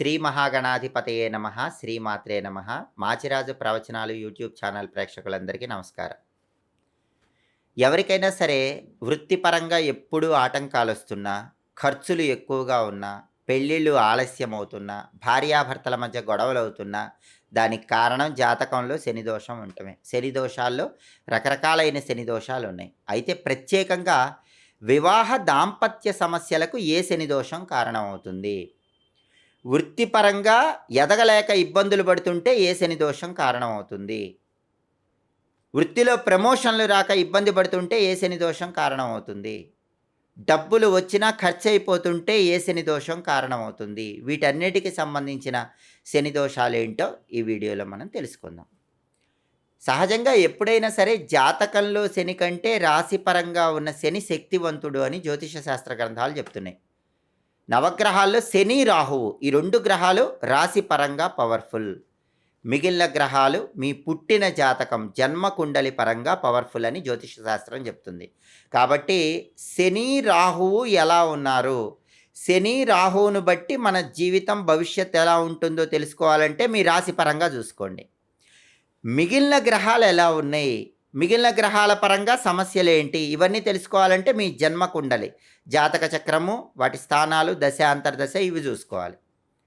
శ్రీ మహాగణాధిపతయే నమ శ్రీమాత్రే నమ. మాచిరాజు ప్రవచనాలు యూట్యూబ్ ఛానల్ ప్రేక్షకులందరికీ నమస్కారం. ఎవరికైనా సరే వృత్తిపరంగా ఎప్పుడూ ఆటంకాలు వస్తున్నా ఖర్చులు ఎక్కువగా ఉన్నా పెళ్ళిళ్ళు ఆలస్యం అవుతున్నా భార్యాభర్తల మధ్య గొడవలు అవుతున్నా దానికి కారణం జాతకంలో శని దోషం ఉండటమే. శని దోషాల్లో రకరకాలైన శని దోషాలు ఉన్నాయి అయితే ప్రత్యేకంగా వివాహ దాంపత్య సమస్యలకు ఏ శని దోషం కారణమవుతుంది? వృత్తిపరంగా ఎదగలేక ఇబ్బందులు పడుతుంటే ఏ శని దోషం కారణమవుతుంది? వృత్తిలో ప్రమోషన్లు రాక ఇబ్బంది పడుతుంటే ఏ శని దోషం కారణమవుతుంది? డబ్బులు వచ్చినా ఖర్చు అయిపోతుంటే ఏ శని దోషం కారణమవుతుంది? వీటన్నిటికి సంబంధించిన శని దోషాలు ఏంటో ఈ వీడియోలో మనం తెలుసుకుందాం. సహజంగా ఎప్పుడైనా సరే జాతకంలో శని కంటే రాశిపరంగా ఉన్న శని శక్తివంతుడు అని జ్యోతిష శాస్త్ర గ్రంథాలు చెప్తున్నాయి. నవగ్రహాల్లో శని రాహువు ఈ రెండు గ్రహాలు రాశి పరంగా పవర్ఫుల్ మిగిలిన గ్రహాలు మీ పుట్టిన జాతకం జన్మ కుండలి పరంగా పవర్ఫుల్ అని జ్యోతిష శాస్త్రం చెప్తుంది. కాబట్టి శని రాహువు ఎలా ఉన్నారు? శని రాహువును బట్టి మన జీవితం భవిష్యత్ ఎలా ఉంటుందో తెలుసుకోవాలంటే మీ రాశి పరంగా చూసుకోండి. మిగిలిన గ్రహాలు ఎలా ఉన్నాయి? మిగిలిన గ్రహాల పరంగా సమస్యలు ఏంటి? ఇవన్నీ తెలుసుకోవాలంటే మీ జన్మ కుండలి. జాతక చక్రము వాటి స్థానాలు దశ అంతర్దశ ఇవి చూసుకోవాలి.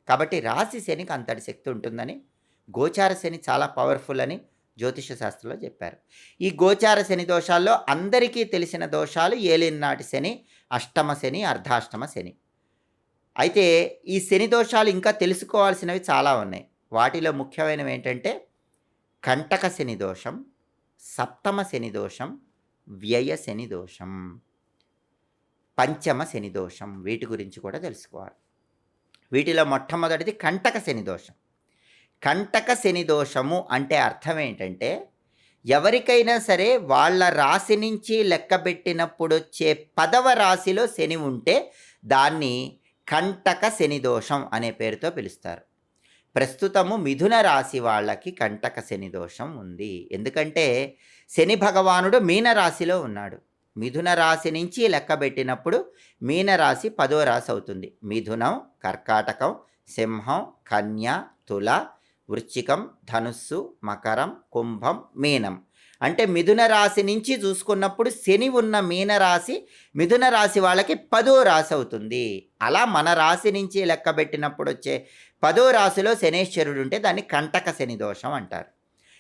కాబట్టి రాశి శనికి అంతటి శక్తి ఉంటుందని గోచార శని చాలా పవర్ఫుల్ అని జ్యోతిష శాస్త్రంలో చెప్పారు. ఈ గోచార శని దోషాల్లో అందరికీ తెలిసిన దోషాలు ఏలినాటి శని అష్టమ శని అర్ధాష్టమ శని. అయితే ఈ శని దోషాలు ఇంకా తెలుసుకోవాల్సినవి చాలా ఉన్నాయి. వాటిలో ముఖ్యమైనవి ఏంటంటే కంటక శని దోషం సప్తమ శని దోషం వ్యయ శని దోషం పంచమ శని దోషం వీటి గురించి కూడా తెలుసుకోవాలి. వీటిలో మొట్టమొదటిది కంటక శని దోషం. కంటక శని దోషము అంటే అర్థం ఏంటంటే ఎవరికైనా సరే వాళ్ళ రాశి నుంచి లెక్కబెట్టినప్పుడు వచ్చే పదవ రాశిలో శని ఉంటే దాన్ని కంటక శని దోషం అనే పేరుతో పిలుస్తారు. ప్రస్తుతము మిథున రాశి వాళ్ళకి కంటక శని దోషం ఉంది. ఎందుకంటే శని భగవానుడు మీన రాశిలో ఉన్నాడు. మిథున రాశి నుంచి లెక్కబెట్టినప్పుడు మీనరాశి పదో రాశి అవుతుంది. మిథునం కర్కాటకం సింహం కన్య తుల వృశ్చికం ధనుస్సు మకరం కుంభం మీనం. అంటే మిథున రాశి నుంచి చూసుకున్నప్పుడు శని ఉన్న మీన రాశి మిథున రాశి వాళ్ళకి పదో రాశి అవుతుంది. అలా మన రాశి నుంచి లెక్కబెట్టినప్పుడు వచ్చే పదో రాశిలో శనేశ్వరుడు ఉంటే దాన్ని కంటక శని దోషం అంటారు.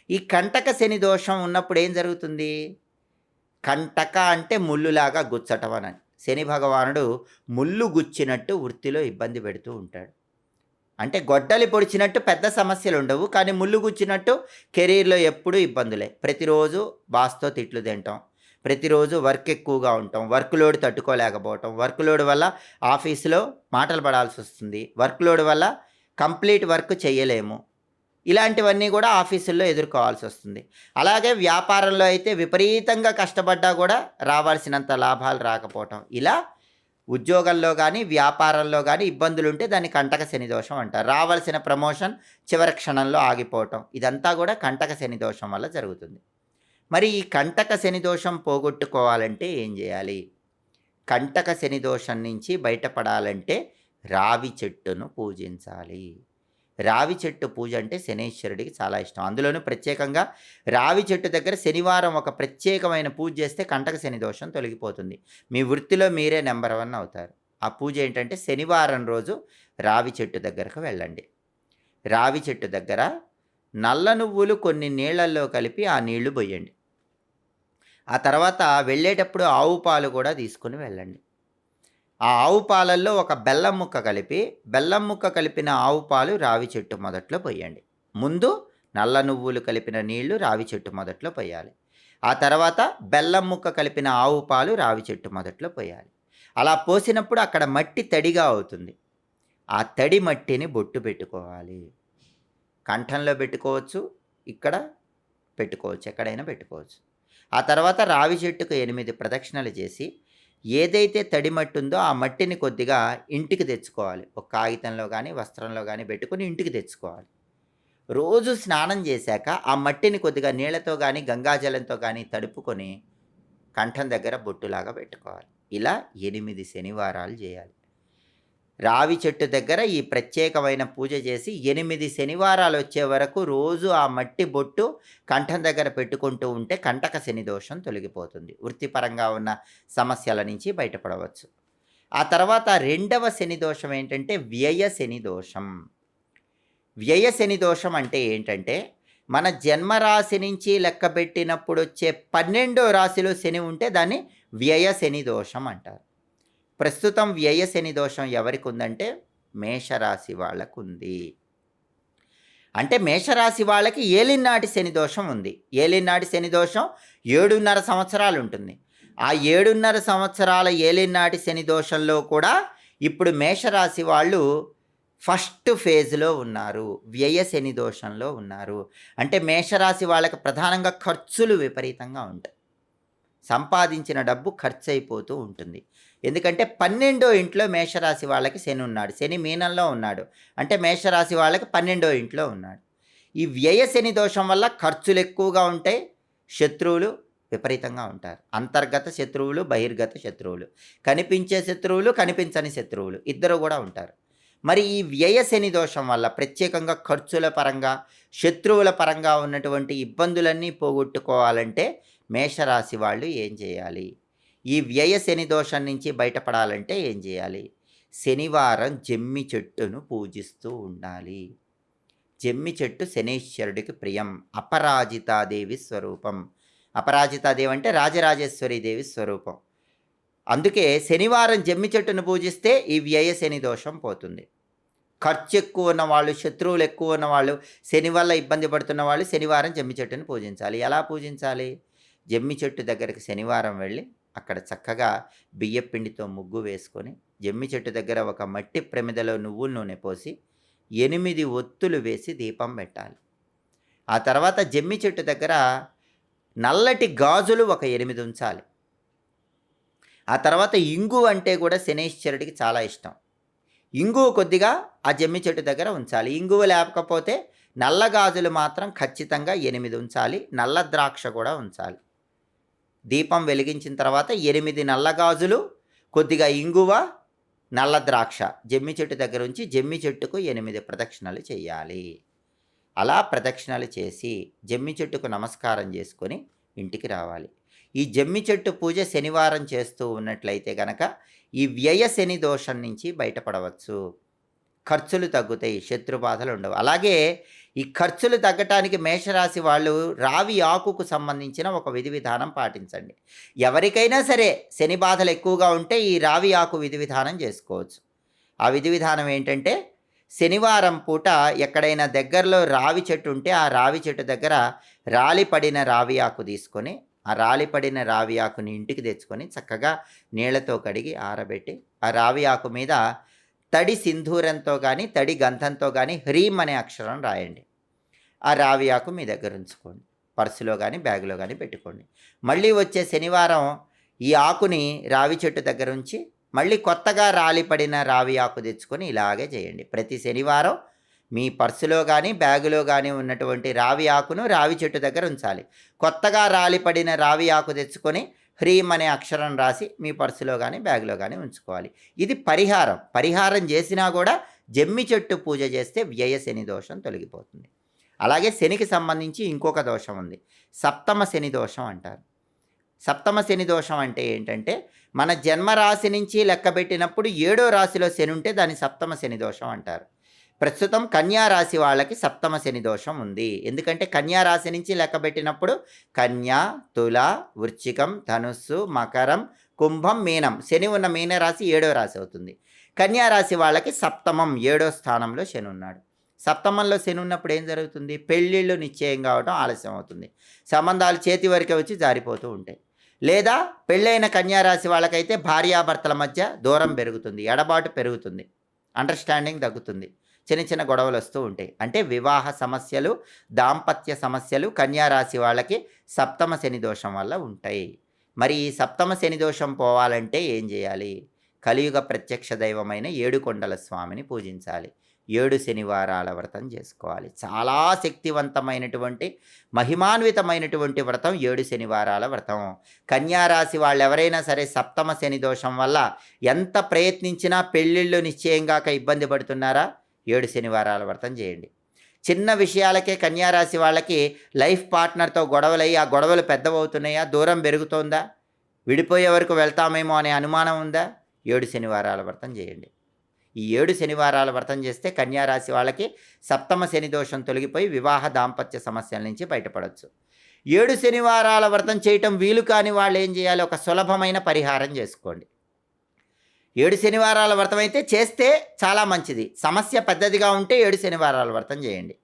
ఈ కంటక శని దోషం ఉన్నప్పుడు ఏం జరుగుతుంది? కంటక అంటే ముళ్ళులాగా గుచ్చటం అని. శని భగవానుడు ముళ్ళు గుచ్చినట్టు వృత్తిలో ఇబ్బంది పెడుతూ ఉంటాడు. అంటే గొడ్డలి పొడిచినట్టు పెద్ద సమస్యలు ఉండవు కానీ ముళ్ళు గుచ్చినట్టు కెరీర్లో ఎప్పుడూ ఇబ్బందులే. ప్రతిరోజు బాస్తో తిట్లు తింటాం. ప్రతిరోజు వర్క్ ఎక్కువగా ఉంటాం. వర్క్ లోడ్ తట్టుకోలేకపోవటం. వర్క్ లోడ్ వల్ల ఆఫీసులో మాటలు పడాల్సి వస్తుంది. వర్క్ లోడ్ వల్ల కంప్లీట్ వర్క్ చేయలేము ఇలాంటివన్నీ కూడా ఆఫీసుల్లో ఎదుర్కోవాల్సి వస్తుంది. అలాగే వ్యాపారంలో అయితే విపరీతంగా కష్టపడ్డా కూడా రావాల్సినంత లాభాలు రాకపోవటం. ఇలా ఉద్యోగంలో కానీ వ్యాపారంలో కానీ ఇబ్బందులు ఉంటే దాన్ని కంటక శని దోషం అంటారు. రావాల్సిన ప్రమోషన్ చివరి క్షణంలో ఆగిపోవటం. ఇదంతా కూడా కంటక శని దోషం వల్ల జరుగుతుంది. మరి ఈ కంటక శని దోషం పోగొట్టుకోవాలంటే ఏం చేయాలి? కంటక శని దోషం నుంచి బయటపడాలంటే రావి చెట్టును పూజించాలి. రావి చెట్టు పూజ అంటే శనేశ్వరుడికి చాలా ఇష్టం. అందులోనూ ప్రత్యేకంగా రావి చెట్టు దగ్గర శనివారం ఒక ప్రత్యేకమైన పూజ చేస్తే కంటక శని దోషం తొలగిపోతుంది. మీ వృత్తిలో మీరే నెంబర్ వన్ అవుతారు. ఆ పూజ ఏంటంటే శనివారం రోజు రావి చెట్టు దగ్గరకు వెళ్ళండి. రావి చెట్టు దగ్గర నల్ల నువ్వులు కొన్ని నీళ్ళలో కలిపి ఆ నీళ్ళు పోయండి ఆ తర్వాత వెళ్ళేటప్పుడు ఆవు పాలు కూడా తీసుకుని వెళ్ళండి. ఆ ఆవు పాలల్లో ఒక బెల్లం ముక్క కలిపి బెల్లం ముక్క కలిపిన ఆవు పాలు రావి చెట్టు మొదట్లో పోయండి. ముందు నల్ల నువ్వులు కలిపిన నీళ్ళు రావి చెట్టు మొదట్లో పోయాలి. ఆ తర్వాత బెల్లం ముక్క కలిపిన ఆవు పాలు రావి చెట్టు మొదట్లో పోయాలి. అలా పోసినప్పుడు అక్కడ మట్టి తడిగా అవుతుంది. ఆ తడి మట్టిని బొట్టు పెట్టుకోవాలి. కంఠంలో పెట్టుకోవచ్చు ఇక్కడ పెట్టుకోవచ్చు ఎక్కడైనా పెట్టుకోవచ్చు. ఆ తర్వాత రావి చెట్టుకు ఎనిమిది ప్రదక్షిణలు చేసి ఏదైతే తడి మట్టి ఉందో ఆ మట్టిని కొద్దిగా ఇంటికి తెచ్చుకోవాలి. ఒక కాగితంలో కానీ వస్త్రంలో కానీ పెట్టుకొని ఇంటికి తెచ్చుకోవాలి. రోజు స్నానం చేశాక ఆ మట్టిని కొద్దిగా నీళ్ళతో కానీ గంగాజలంతో కానీ తడుపుకొని కంఠం దగ్గర బొట్టులాగా పెట్టుకోవాలి. ఇలా ఎనిమిది శనివారాలు చేయాలి. రావి చెట్టు దగ్గర ఈ ప్రత్యేకమైన పూజ చేసి ఎనిమిది శనివారాలు వచ్చే వరకు రోజు ఆ మట్టి బొట్టు కంఠం దగ్గర పెట్టుకుంటూ ఉంటే కంటక శని దోషం తొలగిపోతుంది. వృత్తిపరంగా ఉన్న సమస్యల నుంచి బయటపడవచ్చు. ఆ తర్వాత రెండవ శని దోషం ఏంటంటే వ్యయ శని దోషం. వ్యయ శని దోషం అంటే ఏంటంటే మన జన్మరాశి నుంచి లెక్కబెట్టినప్పుడు వచ్చే పన్నెండో రాశిలో శని ఉంటే దాన్ని వ్యయ శని దోషం అంటారు. ప్రస్తుతం వ్యయ శని దోషం ఎవరికి ఉందంటే మేషరాశి వాళ్ళకు ఉంది అంటే మేషరాశి వాళ్ళకి ఏలినాటి శని దోషం ఉంది. ఏలినాటి శని దోషం ఏడున్నర సంవత్సరాలు ఉంటుంది ఆ ఏడున్నర సంవత్సరాల ఏలినాటి శని దోషంలో కూడా ఇప్పుడు మేషరాశి వాళ్ళు ఫస్ట్ ఫేజ్లో ఉన్నారు. వ్యయ శని దోషంలో ఉన్నారు. అంటే మేషరాశి వాళ్ళకి ప్రధానంగా ఖర్చులు విపరీతంగా ఉంటాయి. సంపాదించిన డబ్బు ఖర్చు అయిపోతూ ఉంటుంది. ఎందుకంటే పన్నెండో ఇంట్లో మేషరాశి వాళ్ళకి శని ఉన్నాడు. శని మీనంలో ఉన్నాడు. అంటే మేషరాశి వాళ్ళకి పన్నెండో ఇంట్లో ఉన్నాడు. ఈ వ్యయ శని దోషం వల్ల ఖర్చులు ఎక్కువగా ఉంటాయి. శత్రువులు విపరీతంగా ఉంటారు. అంతర్గత శత్రువులు బహిర్గత శత్రువులు. కనిపించే శత్రువులు కనిపించని శత్రువులు ఇద్దరు కూడా ఉంటారు. మరి ఈ వ్యయ శని దోషం వల్ల ప్రత్యేకంగా ఖర్చుల పరంగా శత్రువుల పరంగా ఉన్నటువంటి ఇబ్బందులన్నీ పోగొట్టుకోవాలంటే మేషరాశి వాళ్ళు ఏం చేయాలి? ఈ వ్యయ శని దోషం నుంచి బయటపడాలంటే ఏం చేయాలి? శనివారం జమ్మి చెట్టును పూజిస్తూ ఉండాలి. జమ్మి చెట్టు శనీశ్వరుడికి ప్రియం అపరాజితాదేవి స్వరూపం. అపరాజితాదేవి అంటే రాజరాజేశ్వరి దేవి స్వరూపం. అందుకే శనివారం జమ్మి చెట్టును పూజిస్తే ఈ వ్యయ శని దోషం పోతుంది. ఖర్చు ఎక్కువ ఉన్న వాళ్ళు శత్రువులు ఎక్కువ ఉన్న వాళ్ళు శని వల్ల ఇబ్బంది పడుతున్న వాళ్ళు శనివారం జమ్మి చెట్టును పూజించాలి. ఎలా పూజించాలి? జమ్మి చెట్టు దగ్గరికి శనివారం వెళ్ళి అక్కడ చక్కగా బియ్యపిండితో ముగ్గు వేసుకొని జమ్మి చెట్టు దగ్గర ఒక మట్టి ప్రమిదలో నువ్వుల నూనె పోసి ఎనిమిది ఒత్తులు వేసి దీపం పెట్టాలి. ఆ తర్వాత జమ్మి చెట్టు దగ్గర నల్లటి గాజులు ఒక ఎనిమిది ఉంచాలి. ఆ తర్వాత ఇంగు అంటే కూడా శనేశ్వరుడికి చాలా ఇష్టం. ఇంగువ కొద్దిగా ఆ జమ్మి చెట్టు దగ్గర ఉంచాలి. ఇంగువ లేకపోతే నల్ల గాజులు మాత్రం ఖచ్చితంగా ఎనిమిది ఉంచాలి. నల్ల ద్రాక్ష కూడా ఉంచాలి. దీపం వెలిగించిన తర్వాత ఎనిమిది నల్ల గాజులు కొద్దిగా ఇంగువ నల్ల ద్రాక్ష జమ్మి చెట్టు దగ్గర ఉంచి జమ్మి చెట్టుకు ఎనిమిది ప్రదక్షిణలు చేయాలి. అలా ప్రదక్షిణలు చేసి జమ్మి చెట్టుకు నమస్కారం చేసుకొని ఇంటికి రావాలి. ఈ జమ్మి చెట్టు పూజ శనివారం చేస్తూ ఉన్నట్లయితే కనుక ఈ వ్యయ శని దోషం నుంచి బయటపడవచ్చు. ఖర్చులు తగ్గుతాయి శత్రు బాధలు ఉండవు. అలాగే ఈ ఖర్చులు తగ్గటానికి మేషరాశి వాళ్ళు రావి ఆకుకు సంబంధించిన ఒక విధి విధానం పాటించండి. ఎవరికైనా సరే శని బాధలు ఎక్కువగా ఉంటే ఈ రావి ఆకు విధి విధానం చేసుకోవచ్చు. ఆ విధి విధానం ఏంటంటే శనివారం పూట ఎక్కడైనా దగ్గరలో రావి చెట్టు ఉంటే ఆ రావి చెట్టు దగ్గర రాలి పడిన రావి ఆకు తీసుకొని ఆ రాలి పడిన రావి ఆకుని ఇంటికి తెచ్చుకొని చక్కగా నీళ్ళతో కడిగి ఆరబెట్టి ఆ రావి ఆకు మీద తడి సింధూరంతో కానీ తడి గంధంతో కానీ హ్రీం అనే అక్షరం రాయండి. ఆ రావి ఆకు మీ దగ్గర ఉంచుకోండి. పర్సులో కానీ బ్యాగులో కానీ పెట్టుకోండి. మళ్ళీ వచ్చే శనివారం ఈ ఆకుని రావి చెట్టు దగ్గర ఉంచి మళ్ళీ కొత్తగా రాలిపడిన రావి ఆకు తెచ్చుకొని ఇలాగే చేయండి. ప్రతి శనివారం మీ పర్సులో కానీ బ్యాగులో కానీ ఉన్నటువంటి రావి ఆకును రావి చెట్టు దగ్గర ఉంచాలి. కొత్తగా రాలిపడిన రావి ఆకు తెచ్చుకొని హ్రీం అనే అక్షరం రాసి మీ పర్సులో కానీ బ్యాగ్లో కానీ ఉంచుకోవాలి. ఇది పరిహారం. పరిహారం చేసినా కూడా జమ్మి చెట్టు పూజ చేస్తే వ్యయ శని దోషం తొలగిపోతుంది. అలాగే శనికి సంబంధించి ఇంకొక దోషం ఉంది. సప్తమ శని దోషం అంటారు. సప్తమ శని దోషం అంటే ఏంటంటే మన జన్మరాశి నుంచి లెక్కబెట్టినప్పుడు ఏడో రాశిలో శని ఉంటే దాన్ని సప్తమ శని దోషం అంటారు. ప్రస్తుతం కన్యారాశి వాళ్ళకి సప్తమ శని దోషం ఉంది. ఎందుకంటే కన్యారాశి నుంచి లెక్కబెట్టినప్పుడు కన్యా తుల వృచ్చికం ధనుస్సు మకరం కుంభం మీనం. శని ఉన్న మీనరాశి ఏడో రాశి అవుతుంది. కన్యారాశి వాళ్ళకి సప్తమం ఏడో స్థానంలో శని ఉన్నాడు. సప్తమంలో శని ఉన్నప్పుడు ఏం జరుగుతుంది? పెళ్ళిళ్ళు నిశ్చయం కావడం ఆలస్యం అవుతుంది. సంబంధాలు చేతి వరకే వచ్చి జారిపోతూ ఉంటాయి. లేదా పెళ్ళైన కన్యారాశి వాళ్ళకైతే భార్యాభర్తల మధ్య దూరం పెరుగుతుంది. ఎడబాటు పెరుగుతుంది. అండర్స్టాండింగ్ తగ్గుతుంది. చిన్న చిన్న గొడవలు వస్తూ ఉంటాయి. అంటే వివాహ సమస్యలు దాంపత్య సమస్యలు కన్యారాశి వాళ్ళకి సప్తమ శని దోషం వల్ల ఉంటాయి. మరి ఈ సప్తమ శని దోషం పోవాలంటే ఏం చేయాలి? కలియుగ ప్రత్యక్ష దైవమైన ఏడుకొండల స్వామిని పూజించాలి. ఏడు శనివారాల వ్రతం చేసుకోవాలి. చాలా శక్తివంతమైనటువంటి మహిమాన్వితమైనటువంటి వ్రతం ఏడు శనివారాల వ్రతం. కన్యారాశి వాళ్ళు ఎవరైనా సరే సప్తమ శని దోషం వల్ల ఎంత ప్రయత్నించినా పెళ్ళిళ్ళు నిశ్చయం కాక ఇబ్బంది పడుతున్నారా? ఏడు శనివారాల వ్రతం చేయండి. చిన్న విషయాలకే కన్యారాశి వాళ్ళకి లైఫ్ పార్ట్నర్తో గొడవలయ్యి ఆ గొడవలు పెద్దవవుతున్నాయా? దూరం పెరుగుతోందా? విడిపోయే వరకు వెళ్తామేమో అనే అనుమానం ఉందా? ఏడు శనివారాల వ్రతం చేయండి. ఈ ఏడు శనివారాల వ్రతం చేస్తే కన్యారాశి వాళ్ళకి సప్తమ శని దోషం తొలగిపోయి వివాహ దాంపత్య సమస్యల నుంచి బయటపడవచ్చు ఏడు శనివారాల వ్రతం చేయటం వీలు కాని వాళ్ళు ఏం చేయాలి? ఒక సులభమైన పరిహారం చేసుకోండి. ఏడు శనివారాల వ్రతం అయితే చేస్తే చాలా మంచిది. సమస్య పెద్దదిగా ఉంటే ఏడు శనివారాల వ్రతం చేయండి.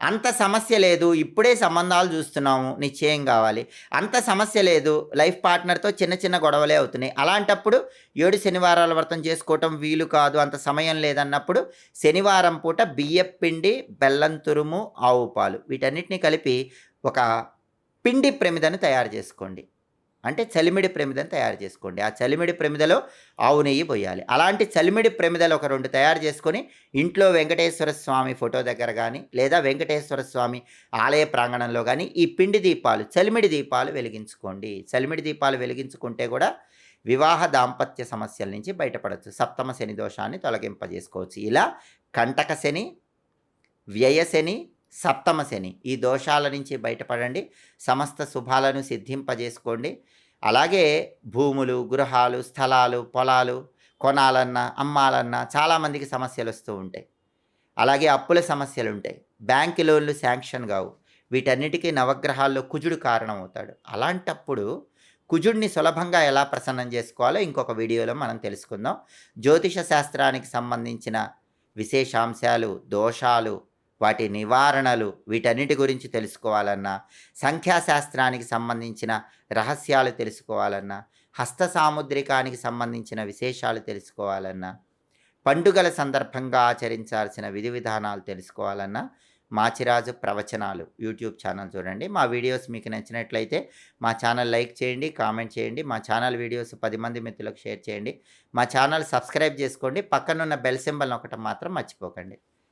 అంత సమస్య లేదు ఇప్పుడే సంబంధాలు చూస్తున్నాము నిశ్చయం కావాలి. అంత సమస్య లేదు లైఫ్ పార్ట్నర్తో చిన్న చిన్న గొడవలే అవుతున్నాయి. అలాంటప్పుడు ఏడు శనివారాల వ్రతం చేసుకోవటం వీలు కాదు అంత సమయం లేదన్నప్పుడు శనివారం పూట బియ్యపు పిండి బెల్లం తురుము ఆవు పాలు వీటన్నిటిని కలిపి ఒక పిండి ప్రమిదను తయారు చేసుకోండి. అంటే చలిమిడి ప్రమిదను తయారు చేసుకోండి. ఆ చలిమిడి ప్రమిదలో ఆవు నెయ్యి పోయాలి. అలాంటి చలిమిడి ప్రమిదలు ఒక రెండు తయారు చేసుకొని ఇంట్లో వెంకటేశ్వర స్వామి ఫోటో దగ్గర కానీ లేదా వెంకటేశ్వర స్వామి ఆలయ ప్రాంగణంలో కానీ ఈ పిండి దీపాలు చలిమిడి దీపాలు వెలిగించుకోండి. చలిమిడి దీపాలు వెలిగించుకుంటే కూడా వివాహ దాంపత్య సమస్యల నుంచి బయటపడవచ్చు సప్తమ శని దోషాన్ని తొలగింపజేసుకోవచ్చు. ఇలా కంటక శని వ్యయ శని సప్తమ శని. ఈ దోషాల నుంచి బయటపడండి. సమస్త శుభాలను సిద్ధింపజేసుకోండి. అలాగే భూములు గృహాలు స్థలాలు పొలాలు కొనాలన్నా అమ్మాలన్నా చాలామందికి సమస్యలు వస్తూ ఉంటాయి. అలాగే అప్పుల సమస్యలు ఉంటాయి. బ్యాంక్ లోన్లు శాంక్షన్ కావు. వీటన్నిటికీ నవగ్రహాల్లో కుజుడు కారణమవుతాడు. అలాంటప్పుడు కుజుడిని సులభంగా ఎలా ప్రసన్నం చేసుకోవాలో ఇంకొక వీడియోలో మనం తెలుసుకుందాం. జ్యోతిష శాస్త్రానికి సంబంధించిన విశేషాంశాలు దోషాలు వాటి నివారణలు వీటన్నిటి గురించి తెలుసుకోవాలన్నా సంఖ్యాశాస్త్రానికి సంబంధించిన రహస్యాలు తెలుసుకోవాలన్నా హస్త సాముద్రికానికి సంబంధించిన విశేషాలు తెలుసుకోవాలన్నా పండుగల సందర్భంగా ఆచరించాల్సిన విధి విధానాలు తెలుసుకోవాలన్నా మాచిరాజు ప్రవచనాలు యూట్యూబ్ ఛానల్ చూడండి. మా వీడియోస్ మీకు నచ్చినట్లయితే మా ఛానల్ లైక్ చేయండి కామెంట్ చేయండి మా ఛానల్ వీడియోస్ పది మంది మిత్రులకు షేర్ చేయండి. మా ఛానల్ సబ్స్క్రైబ్ చేసుకోండి పక్కనున్న బెల్ సింబల్ ఒకటి మాత్రం మర్చిపోకండి.